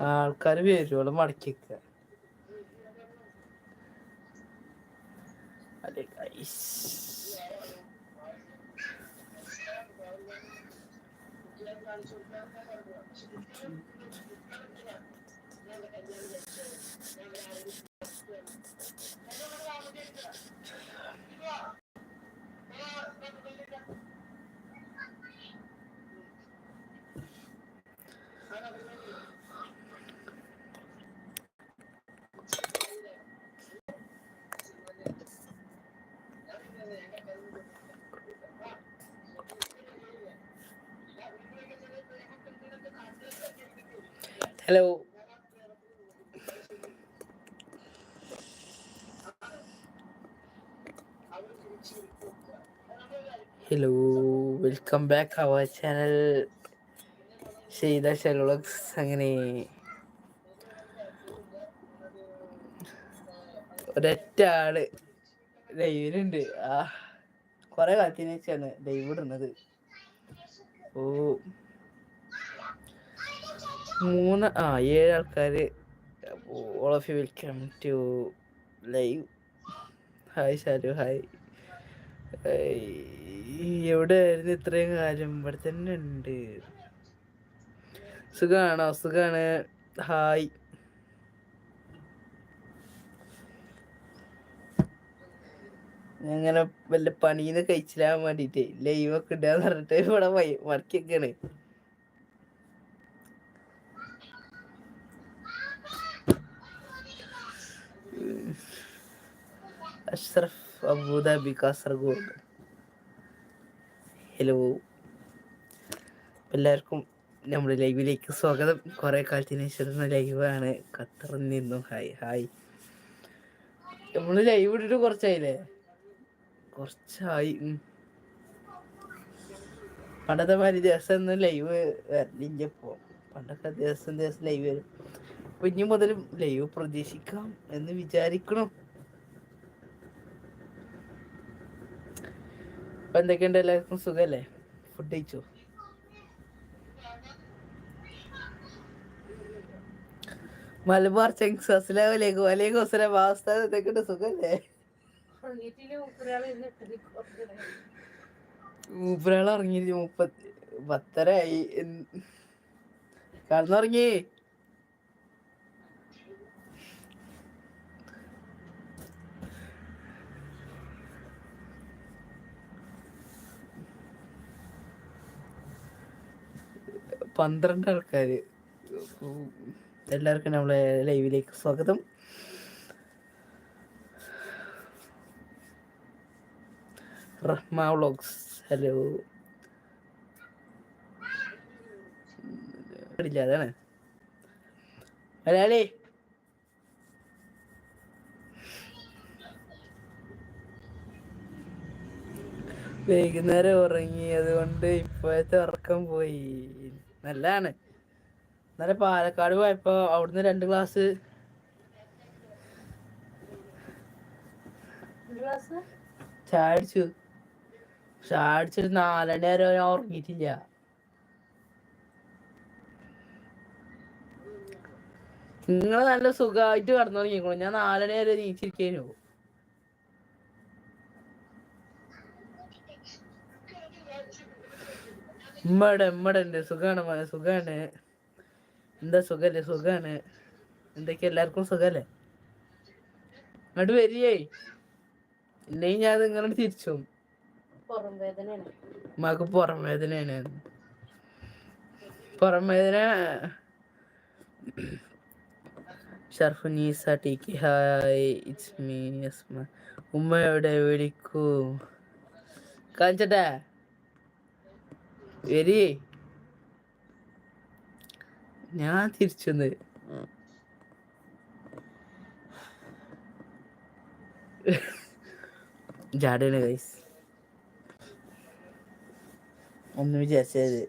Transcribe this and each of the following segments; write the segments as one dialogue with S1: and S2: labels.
S1: ആൾക്കാര് വരുവോളം മടക്കിക്ക അതെ guys hello. Hello welcome back our channel. ചെയ്ത ഷെലോളക്സ് അങ്ങനെ. ഒരൊറ്റ ആൾ ലൈവിലുണ്ട്. ആ കൊറേ കാലത്തിന് വെച്ചാണ് ലൈവ് ഇടുന്നത്. ഓ. മൂന്ന് ആ ഏഴ് ആൾക്കാർ all of you welcome to live hi Sharu hi എവിടെയായിരുന്നു ഇത്രയും കാര്യം? ഇവിടെ തന്നെ ഉണ്ട്. സുഖമാണോ സുഖമാണ് ഹായ് അങ്ങനെ വല്ല പണീന്ന് കഴിച്ചില്ലാൻ ലൈവ് ഒക്കെ ഇടാന്ന് പറഞ്ഞിട്ട് ഇവിടെ മറക്കൊക്കെയാണ് Ashraf Abu Dhabi Kasaragod hello എല്ലാവർക്കും നമ്മുടെ ലൈവിലേക്ക് സ്വാഗതം. കുറേ കാലത്തിന് ശേഷം ലൈവാണ്. ഖത്തറിൽ നിന്നും. ഹായ് ഹായ് നമ്മൾ ലൈവ് ഇട്ടിട്ട് കുറച്ചായില്ലേ? കുറച്ചായി. പണ്ടത്തെ മാതിരി ദിവസം ഒന്നും ലൈവ് വരലില്ല ഇപ്പോ. പണ്ടൊക്കെ ദിവസം ദിവസം ലൈവ് വരും. അപ്പൊ ഇനി മുതലും ലൈവ് പ്രതീക്ഷിക്കാം എന്ന് വിചാരിക്കണം. അപ്പൊ എന്തൊക്കെയുണ്ട് എല്ലാവർക്കും സുഖല്ലേ? ഫുഡ് കഴിച്ചോ? മലബാർ ചെങ്സ് അസ്ലാമലൈക്കും വലൈക്കും അസ്സലാം. അവസ്ഥ എന്തൊക്കെയുണ്ട്? സുഖല്ലേ? മൂപ്പരാൾ ഇറങ്ങി മുപ്പത്തി പത്തരായി കടന്നുറങ്ങി. പന്ത്രണ്ട് ആൾക്കാർ എല്ലാവർക്കും നമ്മളെ ലൈവിലേക്ക് സ്വാഗതം. റഹ്മ വ്ളോഗ്സ്. ഹലോ. ഇല്ല അതാണ്. മലയാളി. വൈകുന്നേരം ഉറങ്ങി അതുകൊണ്ട് ഇപ്പോഴത്തെ ഉറക്കം പോയി. നല്ലതാണ്. ഇന്നലെ പാലക്കാട് പോയപ്പോ അവിടുന്ന് രണ്ട് ഗ്ലാസ് ചായ അടിച്ചു ചായ അടിച്ചിട്ട് നാലണി വരെ ഞാൻ ഉറങ്ങിയിട്ടില്ല. നിങ്ങൾ നല്ല സുഖമായിട്ട് കടന്നു തുടങ്ങിക്കോളൂ ഞാൻ നാലണി വരെ നീച്ചിരിക്കേനു ഉമ്മടെ ഉമ്മടെ ഉണ്ട് സുഖാണ് മകൻ സുഖാണ്. എന്താ സുഖല്ലേ? സുഖാണ്. എന്തൊക്കെ എല്ലാവർക്കും സുഖല്ലേ? അങ്ങോട്ട് വരികേ ഇല്ലേ ഞാൻ നിങ്ങളോട് തിരിച്ചു. ഉമ്മാക്ക് പുറം വേദനയാണ് പുറം വേദന Sharfunisa T K hi it's me Yasma ഉമ്മ എവിടെ? വിളിക്കൂ. കാണിച്ചട്ടെ. വരി ഞാൻ തിരിച്ചെന്ന്. ജാടയാണ് ഗൈസ് ഒന്ന് വിചാരിച്ചത്.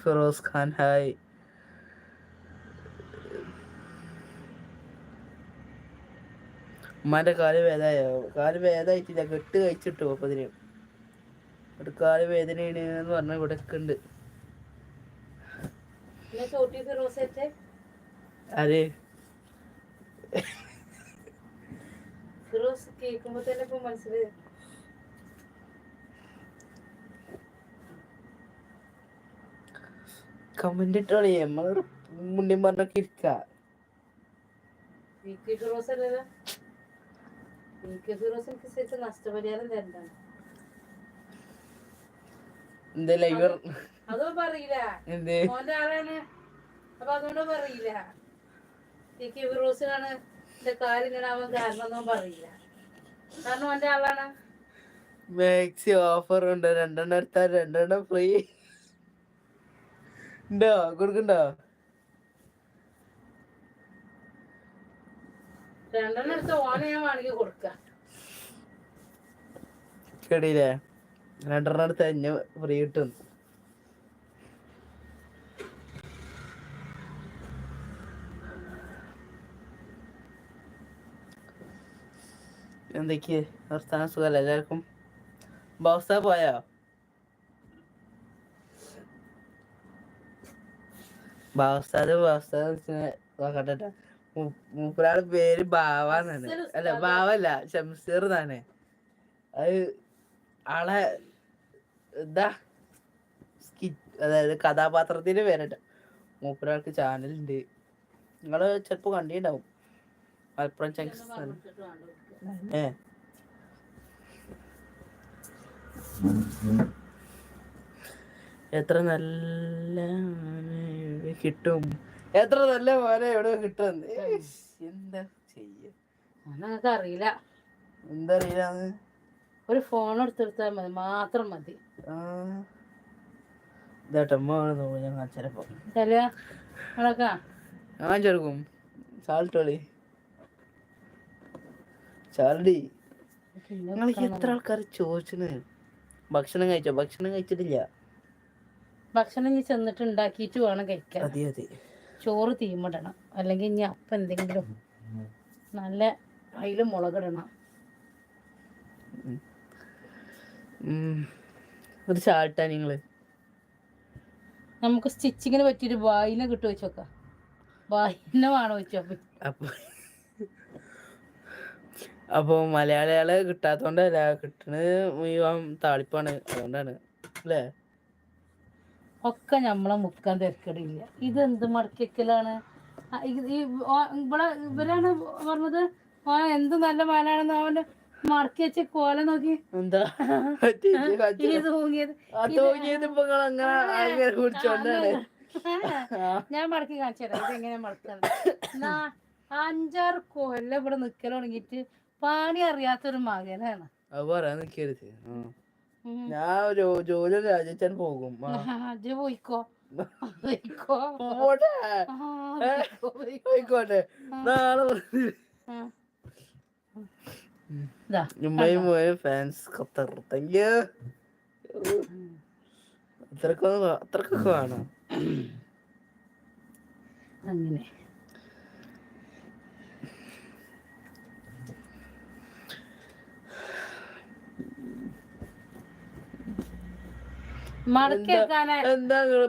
S1: ഫിറോസ് ഖാൻ ഹായ് ഉമ്മാന്റെ കാൽ വേദനയോ? കാൽ വേദായിട്ടില്ല കെട്ട് കഴിച്ചിട്ടു അപ്പതിന്. ഒരു കാൽ വേദനയാണ് എന്ന് പറഞ്ഞ ഇവിടെ ഒക്കെ ഉണ്ട് അതെ
S2: കേൾക്കുമ്പോ തന്നെ ഇപ്പൊ മനസ്സിലായി
S1: കമന്റ് ഇട്ടോളി നമ്മൾ മുന്നേ പറഞ്ഞൊക്കെ ഇരിക്ക.
S2: പി കെ ഫിറോസ് അല്ലല്ലോ പി കെ ഫിറോസ് എനിക്ക് ശരിക്കും നഷ്ടപരിഹാരം തരണ്ടാണ്
S1: എന്താ ലൈവർ
S2: അതും പറയില്ല.
S1: എന്തേ?
S2: മോന്റെ ആളാണ്. അപ്പൊ അതുകൊണ്ട് പറയില്ല. പി കെ ഫിറോസിനാണ് എന്റെ കാര്യം ഇങ്ങനെ ആവാൻ കാരണം ഒന്നും പറയില്ല. കാരണം ഓന്റെ ആളാണ്.
S1: മാക്സി ഓഫർ ഉണ്ട്. രണ്ടെണ്ണം എടുത്താൽ രണ്ടെണ്ണം ഫ്രീ ഉണ്ടോ? കൊടുക്കണ്ടോ
S2: രണ്ടെണ്ണം എടുത്ത് ഓനെ ഞാൻ വേണമെങ്കിൽ കൊടുക്കാം.
S1: രണ്ടെണ്ണം എടുത്ത് എന്നെ ഫ്രീ കിട്ടും. എന്തൊക്കെ നിർത്താൻ സുഖമല്ല എല്ലാവർക്കും? ബോസ പോയോ? ബാവസ്ഥാത് ബാവസ്ഥാന്ന് നോക്കട്ടെ മൂപ്പരാളെ പേര് ബാവാന്നാണ് അല്ല ബാവല്ല ഷംസീർ എന്നാണ്. അത് ആളെ എന്താ സ്കിറ്റ് അതായത് കഥാപാത്രത്തിന്റെ പേരട്ട. മൂപ്പരാൾക്ക് ചാനലുണ്ട്. നിങ്ങൾ ചിലപ്പോ കണ്ടിട്ടുണ്ടാവും. മലപ്പുറം ചങ്സ് ഏ. എത്ര നല്ല കിട്ടും. എത്ര നല്ല മോനെ എവിടെ കിട്ടുന്നത് എന്താ ചെയ്യ?
S2: ഞങ്ങൾക്ക് അറിയില്ല.
S1: എന്താ അറിയില്ലാന്ന്
S2: ഒരു ഫോൺ എടുത്തെടുത്താൽ മതി മാത്രം മതി.
S1: ഞാൻ ചെറുക്കും സാൾട്ടോളി ചാലടി. നിങ്ങൾ എത്ര ആൾക്കാർ ചോദിച്ചത് ഭക്ഷണം കഴിച്ചോ? ഭക്ഷണം കഴിച്ചിട്ടില്ല.
S2: ഭക്ഷണം ഇനി ചെന്നിട്ട് ഉണ്ടാക്കിയിട്ട് വേണം കഴിക്കാൻ.
S1: അതെ അതെ.
S2: ചോറ് തീമിടണം. അല്ലെങ്കിൽ ഇനി അപ്പം എന്തെങ്കിലും നല്ല അതിൽ മുളകിടണം.
S1: ഒരു ചാട്ടാ നിങ്ങൾ
S2: നമുക്ക് സ്റ്റിച്ചിങ്ങിന് പറ്റിയൊരു വായിനെ കിട്ടു വെച്ച് നോക്കാം വായിനെ വേണോ വെച്ചോ
S1: അപ്പൊ അപ്പൊ മലയാളികളെ കിട്ടാത്തോണ്ടല്ല കിട്ടണത് മുഴുവൻ താളിപ്പാണ്. അതുകൊണ്ടാണ്. അല്ലേ?
S2: ഒക്കെ നമ്മളെ മുക്കാൻ തിരക്കടില്ല. ഇതെന്ത് മടക്കിക്കലാണ് ഈ ഇവിടെ ഇവരാണ് പറഞ്ഞത് ആ എന്ത് നല്ല മാനാണെന്ന് അവന്റെ മടക്കി വെച്ച കോല നോക്കി.
S1: എന്താ.
S2: തൂങ്ങിയത്. ഞാൻ മടക്കി കാണിച്ചു തരാം. ഇതെങ്ങനെ മടക്കുന്നത് അഞ്ചാറ് കൊല്ലം ഇവിടെ നിക്കൽ തുടങ്ങിയിട്ട് പണി അറിയാത്തൊരു മകനാണ്.
S1: അത് പറയാൻ നിക്കരുത്. ഞാൻ ജോലി രാജിച്ചാൻ പോകും. ആ.
S2: ഇജ്ജ് പോയിക്കോ? പോയിക്കോ?
S1: പോട്ടെ.
S2: ആ, പോയിക്കോ, പോയിക്കോ.
S1: ആയിക്കോട്ടെ നാളെ ഫാൻസ് ഖത്തർ. താങ്ക് യു അത്രക്കൊന്നും അത്രക്കൊക്കെ വേണം.
S2: അങ്ങനെ.
S1: എന്താ നിങ്ങൾ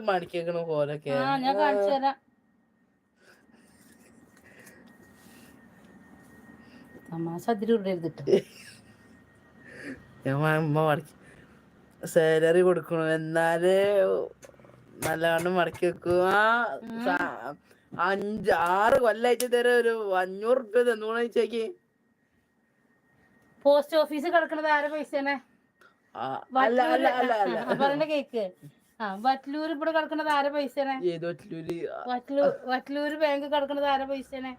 S1: പോലൊക്കെ?
S2: ആ ഞാൻ കാണിച്ചു തരാം. തമാശ അതിരി ഇടരുതിട്ട്
S1: ഞാൻ അമ്മ മടക്കി. സാലറി കൊടുക്കണു. എന്നാലേ നല്ലവണ്ണം മടക്കി വെക്കും. ആ അഞ്ച് ആറ് കൊല്ലായിട്ട് തരാം ഒരു അഞ്ഞൂറ് റുപ്യ തന്നൂന്ന്
S2: പോസ്റ്റ് ഓഫീസ് കിടക്കണത് ആരെ പൈസയാണ്
S1: അല്ല അല്ല അല്ല
S2: കേക്ക്. ആ ഇവിടെ കിടക്കണത് ആരെ പൈസനെ?
S1: ഏതോ
S2: ബാങ്ക് കിടക്കണത് ആരെ പൈസനെ?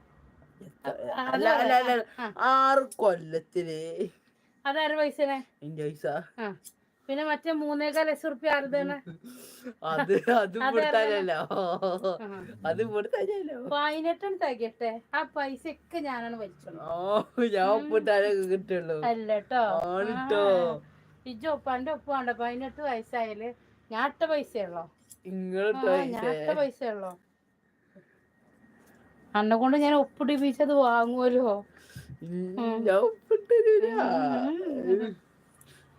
S1: അല്ല അല്ല അല്ല ആറ് കൊല്ലത്തിൽ.
S2: അതാരെ പൈസനെ?
S1: എന്റെ പൈസ.
S2: പിന്നെ മറ്റേ മൂന്നേകാൽ ലക്ഷം റുപ്യ ആരുതാണ്
S1: അത് അത് അത് കൊടുത്താലോ
S2: പതിനെട്ടാണ് തികട്ടെ ആ പൈസ ഒക്കെ ഞാനാണ് വലിച്ചോളൂ.
S1: ഓ ഞാൻ ഒപ്പിട്ടാലേ കിട്ടുള്ളൂ?
S2: അല്ല കേട്ടോ
S1: ആണിട്ടോ
S2: ഇജ്ജ് പണ്ട് ഒപ്പ് വേണ്ട പതിനെട്ട് വയസ്സായാൽ ഞാൻ ഇട്ട പൈസയുള്ളോ ഞാട്ട ഞാൻ ഇട്ട പൈസയുള്ളോ? അന്നെ കൊണ്ട് ഞാൻ ഒപ്പിടിപ്പിച്ചത് വാങ്ങുമല്ലോ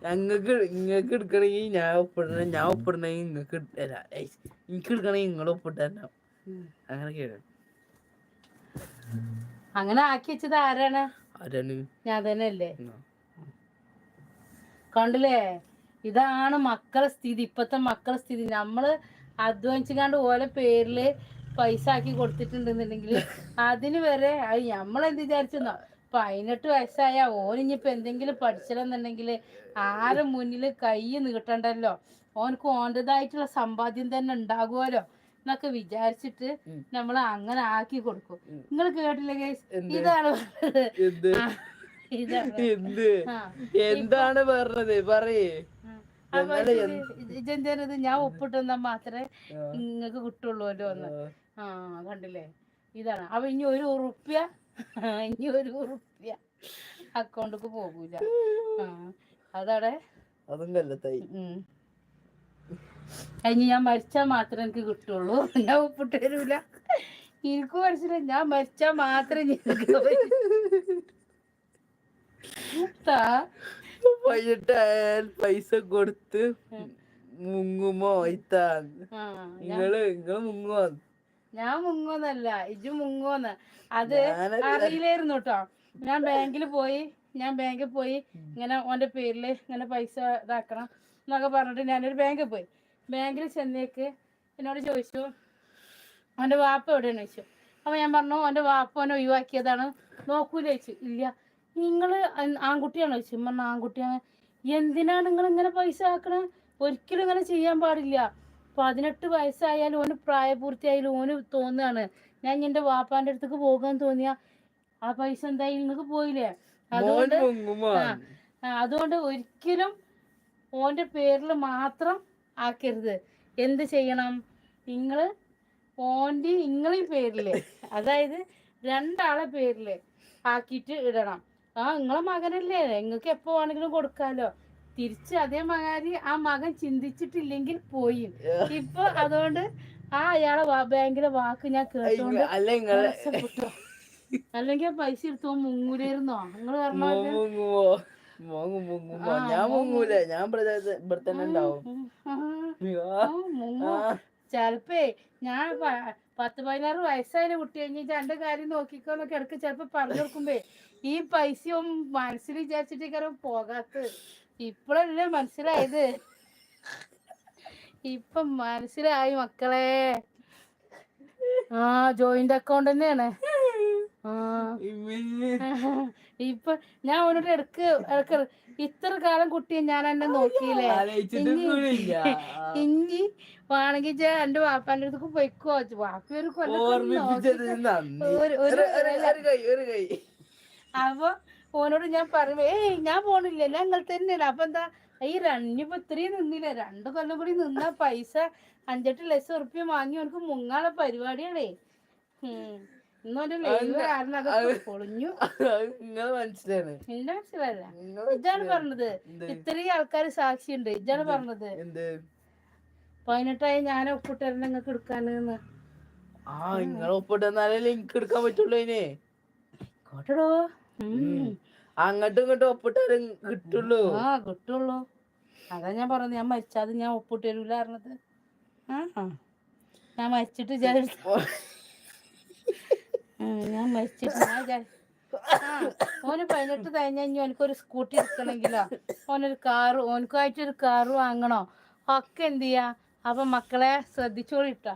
S1: ഞങ്ങക്ക് ഇങ്ങക്ക് എടുക്കണെങ്കി ഞാൻ ഒപ്പിടണ ഞാൻ ഒപ്പിടണെങ്കി ഇങ്ങക്ക് ഏയ്, എനിക്ക് എടുക്കണെങ്കി നിങ്ങൾ ഒപ്പിട്ടാ. അങ്ങനെയൊക്കെയാണ്
S2: അങ്ങനെ ആക്കി വെച്ചത് ആരാണ്?
S1: ആരാണ്?
S2: ഞാൻ തന്നെ അല്ലേ. കണ്ടില്ലേ? ഇതാണ് മക്കളെ സ്ഥിതി ഇപ്പത്തെ മക്കളെ സ്ഥിതി. നമ്മൾ അധ്വാനിച്ചുകാണ്ട് ഓലെ പേരിൽ പൈസ ആക്കി കൊടുത്തിട്ടുണ്ടെന്നുണ്ടെങ്കിൽ അതിന് വരെ അത് നമ്മളെന്ത് വിചാരിച്ചെന്നോ? പതിനെട്ട് വയസ്സായ ഓൻ ഓനിഞ്ഞിപ്പോ എന്തെങ്കിലും പഠിച്ചില്ലെന്നുണ്ടെങ്കിൽ ആരും മുന്നിൽ കൈ നീട്ടണ്ടല്ലോ? ഓനക്ക് ഓന്റെതായിട്ടുള്ള സമ്പാദ്യം തന്നെ ഉണ്ടാകുമല്ലോ എന്നൊക്കെ വിചാരിച്ചിട്ട് നമ്മൾ അങ്ങനെ ആക്കി കൊടുക്കും. നിങ്ങൾ കേട്ടില്ലേ? ഇതാണ്.
S1: എന്ത്. എന്താണ് പറഞ്ഞത്? പറയേ.
S2: ഇതെന്തേനത് ഞാൻ ഒപ്പിട്ടെന്നാ മാത്രമേ. നിങ്ങക്ക് കിട്ടുള്ളൂല്ലോ എന്ന്
S1: ആ.
S2: ആ കണ്ടില്ലേ? ഇതാണ്. അപ്പൊ ഇനി ഒരു ഉറുപ്പ്യ ഇനി ഒരു ഉറുപ്പ്യ അക്കൗണ്ടിക്ക് പോകൂല. അതവിടെ
S1: അതും കല്ലത്തായി.
S2: ഇനി ഞാൻ മരിച്ചാൽ മാത്രമേ എനിക്ക് കിട്ടുള്ളൂ. ഞാൻ ഒപ്പിട്ട് തരൂല. എനിക്ക് മനസ്സിലായി. ഞാൻ മരിച്ചാൽ മാത്രമേ താ.
S1: പൈസ കൊടുത്ത് മുങ്ങുമോ ഇത്താൻ നിങ്ങൾ നിങ്ങൾ മുങ്ങുമോ
S2: ഞാൻ മുങ്ങോന്നല്ല ഇജു മുങ്ങോന്ന് അത്. അറിയില്ലായിരുന്നു കേട്ടോ ഞാൻ ബാങ്കിൽ പോയി ഞാൻ ബാങ്കിൽ പോയി ഇങ്ങനെ ഓന്റെ പേരിൽ ഇങ്ങനെ പൈസ ഇതാക്കണം എന്നൊക്കെ പറഞ്ഞിട്ട് ഞാനൊരു ബാങ്കിൽ പോയി. ബാങ്കിൽ ചെന്നേക്ക് എന്നോട് ചോദിച്ചു അവന്റെ വാപ്പ എവിടെയാണ് ചോദിച്ചു? അപ്പൊ ഞാൻ പറഞ്ഞു അവന്റെ വാപ്പ അവനെ ഒഴിവാക്കിയതാണ്. നോക്കൂല ചോദിച്ചു. ഇല്ല നിങ്ങൾ അൻ- ആൺകുട്ടിയാണോ ചോദിച്ചു? ആൺകുട്ടിയാണ്. എന്തിനാണ് നിങ്ങൾ ഇങ്ങനെ പൈസ ആക്കണേ? ഒരിക്കലും ഇങ്ങനെ ചെയ്യാൻ പാടില്ല. പതിനെട്ട് വയസ്സായാലും ഓന് പ്രായപൂർത്തിയായാലും ഓന് തോന്നുകയാണ് ഞാൻ എന്റെ വാപ്പാന്റെ അടുത്തേക്ക് പോകാൻ തോന്നിയ ആ പൈസ എന്തായാലും നിങ്ങൾക്ക് പോയില്ലേ? അതുകൊണ്ട് അതുകൊണ്ട് ഒരിക്കലും ഓന്റെ പേരിൽ മാത്രം ആക്കരുത്. എന്ത് ചെയ്യണം? നിങ്ങൾ ഓന്റെ നിങ്ങളീ പേരിൽ അതായത് രണ്ടാളെ പേരിൽ ആക്കിയിട്ട് ഇടണം. ആ നിങ്ങളെ മകനല്ലേ? നിങ്ങൾക്ക് എപ്പോ വേണമെങ്കിലും കൊടുക്കാലോ. തിരിച്ച് അതേ മകാരി ആ മകൻ ചിന്തിച്ചിട്ടില്ലെങ്കിൽ പോയി. ഇപ്പൊ അതുകൊണ്ട് ആ അയാളെ ബാങ്കിലെ വാക്ക് ഞാൻ കേട്ടോണ്ട്. അല്ലെങ്കിൽ പൈസ എടുത്തോ മുങ്ങൂലായിരുന്നോ? നിങ്ങൾ പറഞ്ഞോ
S1: മോങ്ങും ഞാൻ മുങ്ങൂല. ഞാൻ ഇവിടെ തന്നെ ഉണ്ടാവും.
S2: ചെലപ്പേ ഞാൻ പത്ത് പതിനാറ് വയസ്സായാലും കുട്ടി കഴിഞ്ഞിട്ട് രണ്ട് കാര്യം നോക്കിക്കോന്നൊക്കെ ഇടയ്ക്ക് ചിലപ്പോ പറഞ്ഞു കൊടുക്കുമ്പേ ഈ പൈസയും മനസ്സിൽ വിചാരിച്ചിട്ടേക്കാരം പോകാത്ത ഇപ്പഴല്ലേ മനസ്സിലായത്? ഇപ്പൊ മനസ്സിലായി മക്കളെ. ആ ജോയിന്റ് അക്കൗണ്ട് തന്നെയാണ്. ഇപ്പൊ ഞാൻ അവനോട് ഇടയ്ക്ക് ഇടയ്ക്ക് ഇത്ര കാലം കുട്ടിയെ ഞാൻ എന്നെ നോക്കിയില്ലേ? ഇനി- വേണമെങ്കിൽ ഞാൻ എന്റെ വാപ്പാന്റെ അടുത്ത് പോയിക്കോ. വാപ്പി ഒരു കൊല്ലം അപ്പൊ ഓനോട് ഞാൻ പറയുമ്പോ ഏയ് ഞാൻ പോണില്ല. ഞങ്ങൾ തന്നെയല്ല. അപ്പൊ എന്താ? ഈ രണ്ടിപ്പോ ഇത്രയും നിന്നില്ല? രണ്ട് കൊല്ലം കൂടി നിന്ന പൈസ അഞ്ചെട്ട് ലക്ഷം ഉറുപ്പ്യ വാങ്ങി അവനക്ക് മുങ്ങാനുള്ള പരിപാടിയാണേ. ഉം.
S1: നിങ്ങൾ മനസ്സിലാണ്.
S2: എന്റെ മനസ്സിലല്ല. ഇതാണ് പറഞ്ഞത്? ഇത്രയും ആൾക്കാർ സാക്ഷിയുണ്ട്. ഇതാണ് പറഞ്ഞത്. പതിനെട്ടായി ഞാൻ ഒപ്പിട്ടായിരുന്നു നിങ്ങൾക്ക് എടുക്കാനെന്ന്.
S1: ആ നിങ്ങൾ ഒപ്പിട്ടെന്നാലേ ലിങ്ക് എടുക്കാൻ പറ്റുള്ളൂ അതിന്.
S2: കോട്ടടോ.
S1: അങ്ങോട്ടും ഇങ്ങോട്ടും ഒപ്പിട്ടാലും കിട്ടുള്ളൂ.
S2: ആ കിട്ടുള്ളൂ. അതാ ഞാൻ പറഞ്ഞത്. ഞാൻ മരിച്ചാത് ഞാൻ ഒപ്പിട്ട് തരൂല പറഞ്ഞത്. ആ. ഞാൻ മരിച്ചിട്ട് വിചാരിച്ചു ഞാൻ മരിച്ചിട്ട് ഓന് പതിനെട്ട് കഴിഞ്ഞ ഇനി ഓനക്കൊരു സ്കൂട്ടി എടുക്കണമെങ്കിലോ ഓനൊരു കാറ് ഓനക്കായിട്ടൊരു കാറ് വാങ്ങണോ? ഒക്കെ എന്ത് ചെയ്യാ? അപ്പൊ മക്കളെ ശ്രദ്ധിച്ചോളിട്ടോ.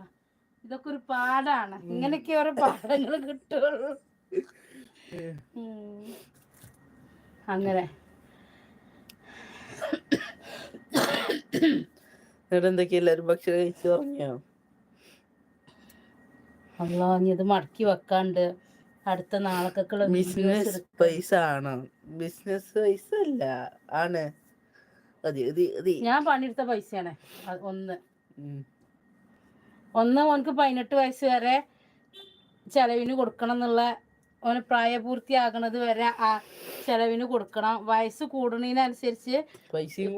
S2: ഇതൊക്കെ ഒരു പാടാണ്. ഇങ്ങനെയൊക്കെ ഓരോ പാഠങ്ങൾ കിട്ടുള്ളൂ. അങ്ങനെ.
S1: എന്നിട്ട് എല്ലാരും ഭക്ഷണം കഴിച്ചു തുടങ്ങിയോ
S2: അല്ലോ ഇനി ഇത് മടക്കി വെക്കാണ്ട് അടുത്ത നാളൊക്കെ
S1: ബിസിനസ് പൈസ ആണ്. ബിസിനസ് പൈസ അല്ല. ആണ്.
S2: ഞാൻ പണിയെടുത്ത പൈസയാണ്. ഒന്ന്. ഒന്ന് ഓനക്ക് പതിനെട്ട് വയസ്സ് വരെ ചെലവിന് കൊടുക്കണം എന്നുള്ള ഓന് പ്രായപൂർത്തിയാകണത് വരെ ആ ചെലവിന് കൊടുക്കണം. വയസ്സ് കൂടുന്നതിനനുസരിച്ച്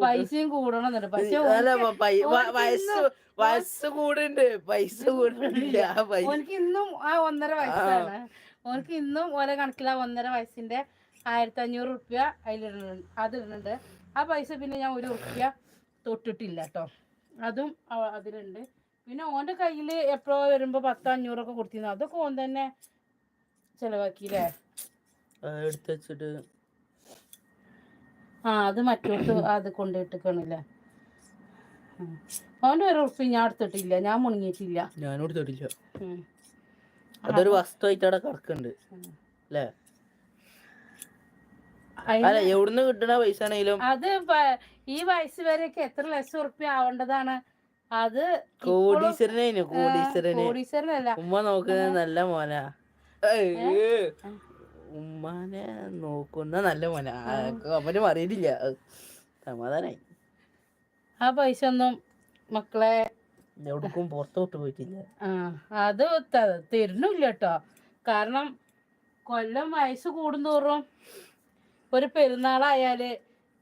S1: പൈസയും
S2: കൂടണം എന്നുണ്ട് പക്ഷെ
S1: വയസ്സ് വയസ്സ് കൂടുണ്ട് പൈസ കൂടുന്നില്ല പൈസ
S2: ഓനക്ക് ഇന്നും ആ ഒന്നര വയസ്സാണ്. ഓനക്ക് ഇന്നും ഓരോ കണക്കിൽ ആ ഒന്നര വയസ്സിന്റെ ആയിരത്തി അഞ്ഞൂറ് റുപ്യ അതിലിടുന്നുണ്ട് അതിടുന്നുണ്ട്. ആ പൈസ പിന്നെ ഞാൻ ഒരു റുപ്യ തൊട്ടിട്ടില്ല കേട്ടോ അതും അവ- അതിലുണ്ട്. പിന്നെ ഓന്റെ കയ്യിൽ എപ്പോഴോ വരുമ്പോ പത്തോ അഞ്ഞൂറൊക്കെ കൊടുത്തിരുന്നു. അതൊക്കെ ഓൻ തന്നെ ചെലവാക്കിയില്ലേ?
S1: എടുത്തു വെച്ചിട്ട്.
S2: ആ അത് മറ്റോട്ട് അത് കൊണ്ടിട്ടിക്കണില്ലേ അവന്റെ ഒരു ഉറുപ്പ് ഞാൻ എടുത്തിട്ടില്ല ഞാൻ മുണങ്ങിയിട്ടില്ല.
S1: ഞാനും എടുത്തിട്ടില്ല അതൊരു വസ്തുവായിട്ട് അവിടെ കിടക്കുന്നുണ്ട്. അല്ലേ? അല്ല എവിടുന്ന് കിട്ടണ പൈസ ആണെങ്കിലും.
S2: അത് ഈ വയസ്സ് വരെയൊക്കെ എത്ര ലക്ഷം ഉറുപ്പ്യ ആവേണ്ടതാണ്. അത്
S1: കോടീശ്വരനെ കോടീശ്വരനെ.
S2: കോടീശ്വരനല്ല.
S1: ഉമ്മ നോക്കുന്നത് നല്ല മോനാ. ഉമ്മാനെ നോക്കുന്ന നല്ല മോനാ. അവന് അറിയില്ല സമാധാനായി.
S2: ആ പൈസ ഒന്നും മക്കളെ
S1: എവിടേക്കും പുറത്തോട്ട് പോയിട്ടില്ല.
S2: ആ അത് തരുന്നില്ല കേട്ടോ കാരണം കൊല്ലം വയസ്സ് കൂടുന്തോറും ഒരു പെരുന്നാളായാൽ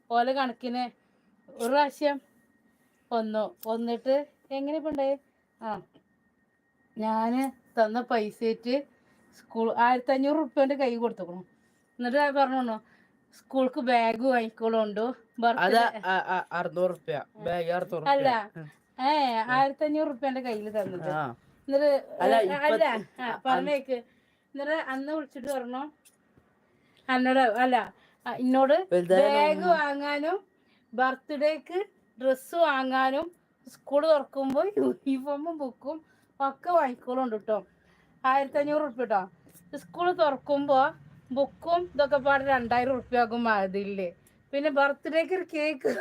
S2: ഓല കണക്കിന് ഒരു പ്രാവശ്യം ഒന്നു വന്നിട്ട് എങ്ങനെ പണ്ടേ ആ ഞാൻ തന്ന പൈസയിട്ട് സ്കൂൾ ആയിരത്തി അഞ്ഞൂറ് റുപ്യന്റെ കൈ കൊടുത്തേക്കണം എന്നിട്ട് പറഞ്ഞു സ്കൂൾക്ക് ബാഗ് വാങ്ങിക്കോളുണ്ടോ
S1: അത് അറുന്നൂറ് റുപ്യ ബാഗ് അറുന്നൂറ്
S2: അല്ല.
S1: റുപ്യ
S2: ഏ ആയിരത്തി അഞ്ഞൂറ് റുപ്യന്റെ കയ്യിൽ തന്നത് എന്നിട്ട്
S1: അല്ല,
S2: പറഞ്ഞേക്ക്. എന്നിട്ട് അന്ന് വിളിച്ചിട്ട് പറഞ്ഞു എന്നോട് അല്ല എന്നോട് ബാഗ് വാങ്ങാനും ബർത്ത്ഡേക്ക് ഡ്രസ്സ് വാങ്ങാനും സ്കൂൾ തുറക്കുമ്പോൾ യൂണിഫോമും ബുക്കും ഒക്കെ വാങ്ങിക്കോളുണ്ട് കേട്ടോ ആയിരത്തി അഞ്ഞൂറ് ഉറുപ്പ്യ കേട്ടോ സ്കൂൾ തുറക്കുമ്പോൾ ബുക്കും ഇതൊക്കെ പാടെ രണ്ടായിരം ഉറുപ്പ്യ ആകും അതില്ലേ പിന്നെ ബർത്ത്ഡേക്ക് ഒരു കേക്ക്.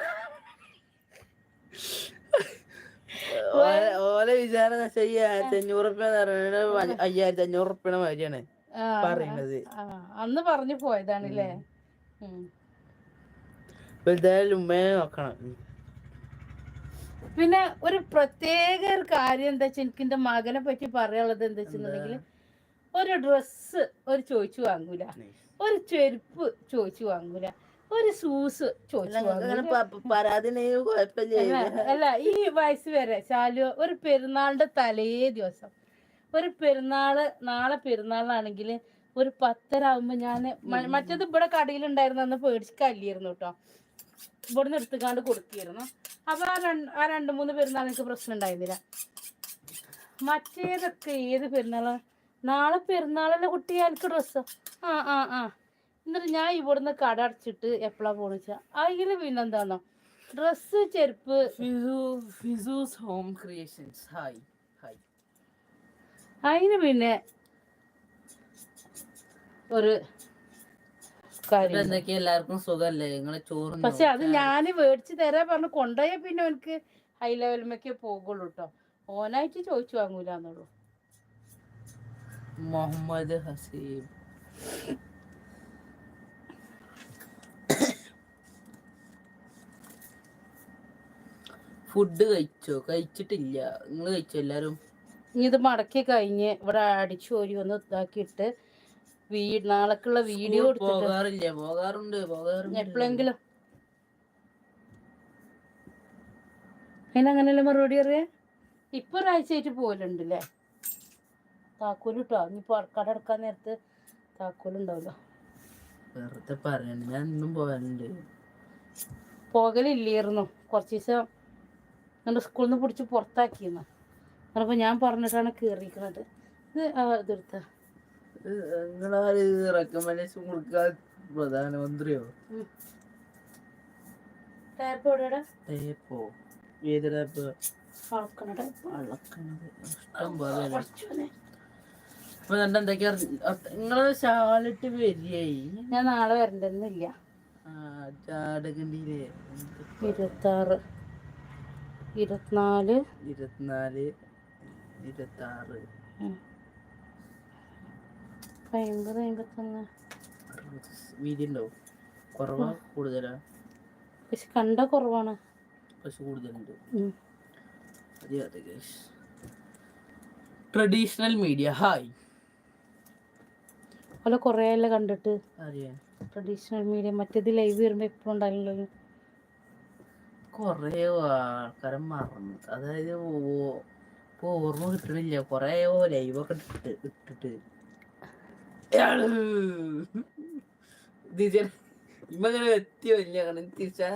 S1: ഓലെ വിചാരം അഞ്ഞൂറ് റുപ്യ അയ്യായിരത്തി അഞ്ഞൂറ് റുപ്യയുടെ മാതിരിയാണ് പറയുന്നത്.
S2: അന്ന് പറഞ്ഞു പോയതാണല്ലേ?
S1: ഉമ്മയെ നോക്കണം.
S2: പിന്നെ ഒരു പ്രത്യേക ഒരു കാര്യം എന്താ വെച്ചാൽ എനിക്ക് എന്റെ മകനെ പറ്റി പറയാനുള്ളത് എന്താ വെച്ചിട്ടുണ്ടെങ്കിൽ ഒരു ഡ്രസ്സ് ഒരു ചോദിച്ചു വാങ്ങൂല. ഒരു ചെരുപ്പ് ചോദിച്ചു വാങ്ങൂല. ഒരു
S1: സൂസ്
S2: അല്ല, ഈ വയസ്സ് വരെ ശാലു ഒരു പെരുന്നാളിന്റെ തലേ ദിവസം. ഒരു പെരുന്നാൾ നാളെ പെരുന്നാളാണെങ്കിൽ ഒരു പത്തരാകുമ്പോ ഞാൻ ഞാൻ മറ്റേത് ഇവിടെ കടയിലുണ്ടായിരുന്നു അന്ന് പേടിച്ച് കല്ലിയിരുന്നു കേട്ടോ ഇവിടുന്ന് എടുത്തുകാണ്ട് കൊടുത്തിരുന്നു. അപ്പൊ ആ രണ്ട് ആ രണ്ട് മൂന്ന് പെരുന്നാൾ എനിക്ക് പ്രശ്നം ഉണ്ടായിരുന്നില്ല. മറ്റേതൊക്കെ ഏത് പെരുന്നാളാണ് നാളെ പെരുന്നാളല്ല കുട്ടി എനിക്ക് ഡ്രസ്സ്? ആ ആ ആ. എന്നിട്ട് ഞാൻ ഇവിടുന്ന് കട അടച്ചിട്ട് എപ്പോഴാ പോണിച്ച? അതിൽ എന്താണോ ഡ്രസ്സ് ചെരുപ്പ്.
S1: Fizu Fizu's home creations. Hi hi.
S2: അതിന് പിന്നെ ഒരു
S1: എല്ലാവർക്കും സുഖല്ലേ? നിങ്ങളെ ചോറ്
S2: പക്ഷെ അത് ഞാൻ മേടിച്ച് തരാ പറഞ്ഞു കൊണ്ടുപോയാൽ പിന്നെ എനിക്ക് ഹൈ ലെവലിമൊക്കെ പോകുള്ളൂ കേട്ടോ ഓനായിട്ട് ചോദിച്ചു വാങ്ങൂലെന്നുള്ളൂ.
S1: മുഹമ്മദ് ഹസീബ്. ഫുഡ് കഴിച്ചോ? കഴിച്ചിട്ടില്ല. നിങ്ങൾ കഴിച്ചോ എല്ലാരും?
S2: ഇനി ഇത് മടക്കി കഴിഞ്ഞ് ഇവിടെ അടിച്ചു ഓരി ഒന്ന് ഇതാക്കിയിട്ട് വീട് നാളേക്കുള്ള വീഡിയോ
S1: പോകാറില്ല? പോകാറുണ്ട് പോകാറുണ്ട്.
S2: എപ്പോഴെങ്കിലും. അതിനങ്ങനെയല്ല മറുപടി അറിയാ ഇപ്പൊ ഒരാഴ്ചയായിട്ട് പോലുണ്ടല്ലേ താക്കോൽ കിട്ടോ? ഇനിയിപ്പോ കട അടക്കാൻ നേരത്ത് താക്കോലുണ്ടാവല്ലോ
S1: വെറുതെ പറയണ്ട. ഞാൻ ഇന്നും പോകാറുണ്ട്
S2: പോകലില്ലായിരുന്നു. കുറച്ച് ദിവസം നമ്മുടെ സ്കൂളിൽ നിന്ന് പിടിച്ച് പുറത്താക്കിയെന്ന് അപ്പോൾ ഞാൻ പറഞ്ഞിട്ടാണ് കയറിയിരിക്കുന്നത് ഇത് ഇതെടുത്ത.
S1: റെക്കമെൻഡേഷൻ കൊടുക്കാൻ പ്രധാനമന്ത്രിയോ?
S2: ടാപ്പ് എവിടെയാ
S1: ടേപ്പോ ഏത് ടേപ്പ്
S2: അളക്കണ ടാപ്പ്
S1: അളക്കണത് ഇഷ്ടം പോലെ
S2: കുറച്ചോനെ.
S1: അപ്പൊ എന്നിട്ട് എന്തൊക്കെയാ? നിങ്ങൾ ഷാളിട്ട് വരികയായി
S2: ഞാൻ നാളെ വരണ്ടെന്നില്ല. ഇരുപത്താറ്. ഇരുപത്തിനാല്.
S1: ഇരുപത്തിനാല് ഇരുപത്താറ്.
S2: അമ്പത് അമ്പത്തൊന്ന്.
S1: വീതി കുറവാ കൂടുതലാ?
S2: പക്ഷെ കണ്ട കുറവാണ്.
S1: പക്ഷെ കൂടുതലുണ്ട്. അതെ ട്രഡീഷണൽ മീഡിയ ഹായ്
S2: അല്ല കുറേ അല്ല കണ്ടിട്ട്? ട്രഡീഷണൽ മീഡിയ മറ്റേത് ലൈവ് വരുമ്പോൾ എപ്പോഴും ഉണ്ടായില്ലല്ലോ
S1: കൊറേ ആൾക്കാരെ മറന്നു. അതായത് ഇപ്പൊ ഓർമ്മ കിട്ടണില്ല. കൊറേ ലൈവൊക്കെ ഇട്ടിട്ട് ഇട്ടിട്ട്. ഇമ്മങ്ങനെ ഇത് ഇമ്മ ഇങ്ങനെ എത്തി വലിയ കണ്ണ് തിരിച്ചാ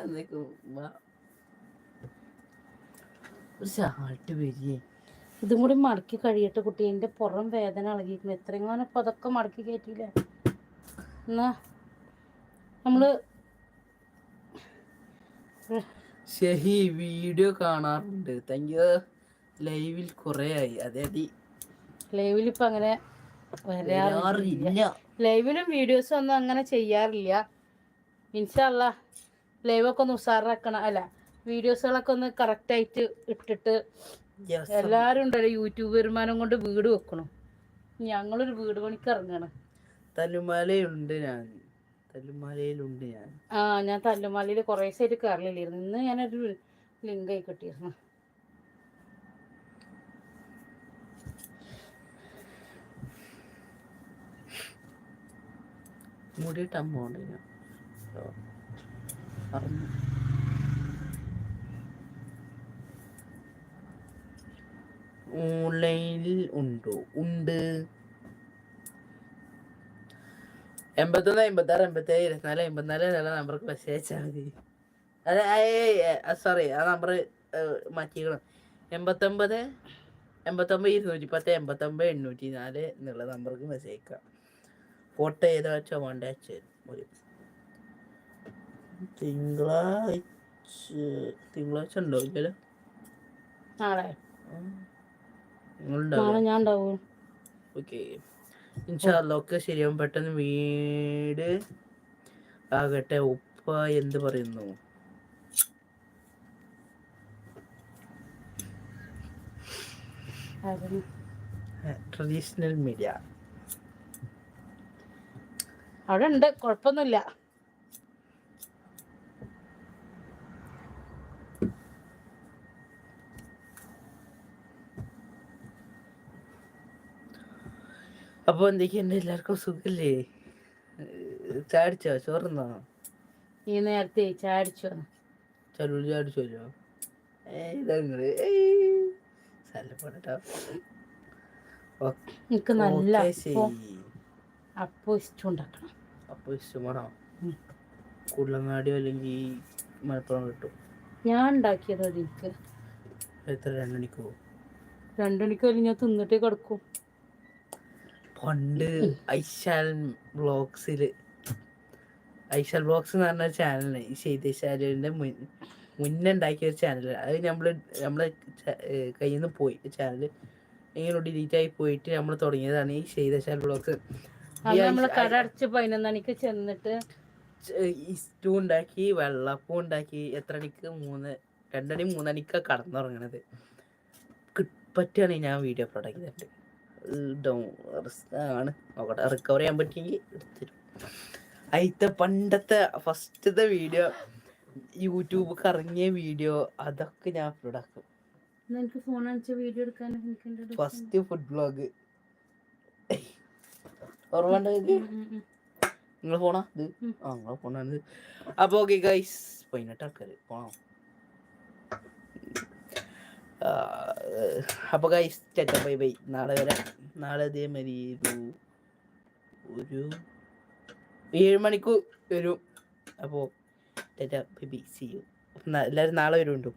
S1: ഒരു
S2: ഇതും കൂടി മടക്കി കഴിയട്ടെ കുട്ടി. എന്റെ പുറം വേദന ഇളകിയിരിക്കുന്നു. എത്രയെങ്ങാനും ഇപ്പം അതൊക്കെ മടക്കി കയറ്റിയില്ലേ? എന്നാ നമ്മൾ
S1: ശരി വീഡിയോ കാണാറുണ്ട്. Thank you. ലൈവിൽ കുറേ ആയി. അതായത്
S2: ലൈവിൽ ഇപ്പൊ അങ്ങനെ വരാറില്ല. ലൈവിലും വീഡിയോസും ഒന്നും അങ്ങനെ ചെയ്യാറില്ല. ഇൻഷല്ല ലൈവൊക്കെ ഒന്ന് ഉഷാറാക്കണം അല്ല വീഡിയോസുകളൊക്കെ ഒന്ന് കറക്റ്റ് ആയിട്ട്
S1: ഇട്ടിട്ട്
S2: എല്ലാരും ഉണ്ടല്ലോ യൂട്യൂബ് വരുമാനം കൊണ്ട് വീട് വെക്കണം. ഞങ്ങളൊരു വീട് പണിക്ക് ഇറങ്ങണം.
S1: തനുമലയുണ്ട് ഞാൻ. തല്ലുമലയിലുണ്ട് ഞാൻ.
S2: ആ ഞാൻ തല്ലുമാലയിൽ കുറേ സൈഡ് കയറലില്ലായിരുന്നു ഇന്ന് ഞാനൊരു ലിങ്ക് ആയി കിട്ടിയിരുന്നു.
S1: മുടിയിട്ട് അമ്മ ഉണ്ട് ഞാൻ പറഞ്ഞു. ഓൺലൈനിൽ ഉണ്ടോ? ഉണ്ട്. എൺപത്തൊന്ന് എൺപത്തി ആറ് എൺപത്തി ഏഴ് ഇരുപത്തിനാല് എൺപത്തിനാല് എന്നുള്ള നമ്പർക്ക് മെസ്സേജ് അയച്ചാൽ മതി. അതെ സോറി ആ നമ്പർ മാറ്റിക്കണം എൺപത്തൊമ്പത് എൺപത്തൊമ്പത് ഇരുന്നൂറ്റി പത്ത് എൺപത്തൊമ്പത് എണ്ണൂറ്റി നാല് എന്നുള്ള നമ്പർക്ക് മെസ്സേജ് അയക്കാം. ഫോട്ടോ ഏതാ വെച്ചാൽ അയച്ചു ഒരു തിങ്കളാഴ്ച തിങ്കളാഴ്ച ഉണ്ടോ ഇല്ലല്ലോ?
S2: നാളെ. ഞാൻ ഉണ്ടാവും.
S1: ഓക്കെ ഇൻഷാല്ല ഒക്കെ ശരിയാവും. പെട്ടെന്ന് വീട് ആകട്ടെ. ഉപ്പ എന്ത് പറയുന്നു? Traditional media.
S2: അവിടെ ഉണ്ട്. കുഴപ്പമൊന്നുമില്ല.
S1: അപ്പൊ എന്തൊക്കെയുണ്ട് എല്ലാവർക്കും സുഖല്ലേ? ചാടിച്ചോ ചോറുന്നോ?
S2: ഈ നേരത്തെ ചാടിച്ചോ
S1: ചലൂര് ചാടിച്ചോല്ലോ ഇതങ്ങൾ സ്ഥലപ്പെട്ടോ
S2: എനിക്ക് നല്ല
S1: ഇഷ്ടമാണോ. കുള്ളങ്ങാടിയോ അല്ലെങ്കിൽ മലപ്പുറം കിട്ടും?
S2: ഞാൻ ഉണ്ടാക്കിയതോ എനിക്ക്
S1: എത്ര രണ്ടണിക്കോ?
S2: രണ്ടു മണിക്ക് വരെ ഞാൻ തിന്നിട്ടേ കിടക്കും.
S1: പണ്ട് ഐശാൽ ബ്ലോഗ്സിൽ ഐശാൽ ബ്ലോഗ്സ് എന്ന് പറഞ്ഞ ചാനലാണ് ഈ ശൈത്യശാലിന്റെ മുന്നേ ഉണ്ടാക്കിയ ഒരു ചാനൽ അത് നമ്മൾ നമ്മളെ കയ്യിൽ നിന്ന് പോയി. ചാനൽ ഇങ്ങനെ ഡിലീറ്റ് ആയി പോയിട്ട് നമ്മൾ തുടങ്ങിയതാണ് ഈ ശൈതശാൽ ബ്ലോഗ്സ്.
S2: കട അടച്ച് ചെന്നിട്ട്
S1: ഇസ്റ്റു ഉണ്ടാക്കി വെള്ളപ്പം ഉണ്ടാക്കി എത്ര മണിക്ക് മൂന്ന് രണ്ടണി മൂന്നണിക്കാണ് കടന്നുറങ്ങണത്. പറ്റുകയാണെങ്കിൽ ഞാൻ വീഡിയോ അപ്ലോഡ് ഡൗൺ ആണ് നോക്കട്ടെ റിക്കവർ ചെയ്യാൻ പറ്റിയെങ്കിൽ എടുത്തരും അതിത്തെ പണ്ടത്തെ ഫസ്റ്റത്തെ വീഡിയോ യൂട്യൂബ് കറങ്ങിയ വീഡിയോ അതൊക്കെ ഞാൻ അപ്ലോഡ് ആക്കും.
S2: എനിക്ക് ഫോൺ അടിച്ച വീഡിയോ എടുക്കാൻ
S1: ഫസ്റ്റ് ഫുഡ് ബ്ലോഗ് ഓർമ്മ നിങ്ങൾ ഫോണാ ഇത്. ആ നിങ്ങളെ ഫോണാണ് അപ്പോൾ അപ്പൊ ഓക്കെ ഗൈസ് പതിനെട്ട് ആൾക്കാർ പോണോ. അപ്പൊ ഗൈസ് ചേട്ട ബൈ ബൈ നാളെ വരാം. നാളെ അതേമാതിരി ഒരു ഏഴ് മണിക്കൂർ വരും. അപ്പോൾ ചേട്ടാ ബൈ ബൈ സി യു എല്ലാവരും നാളെ വരുന്നുണ്ടോ?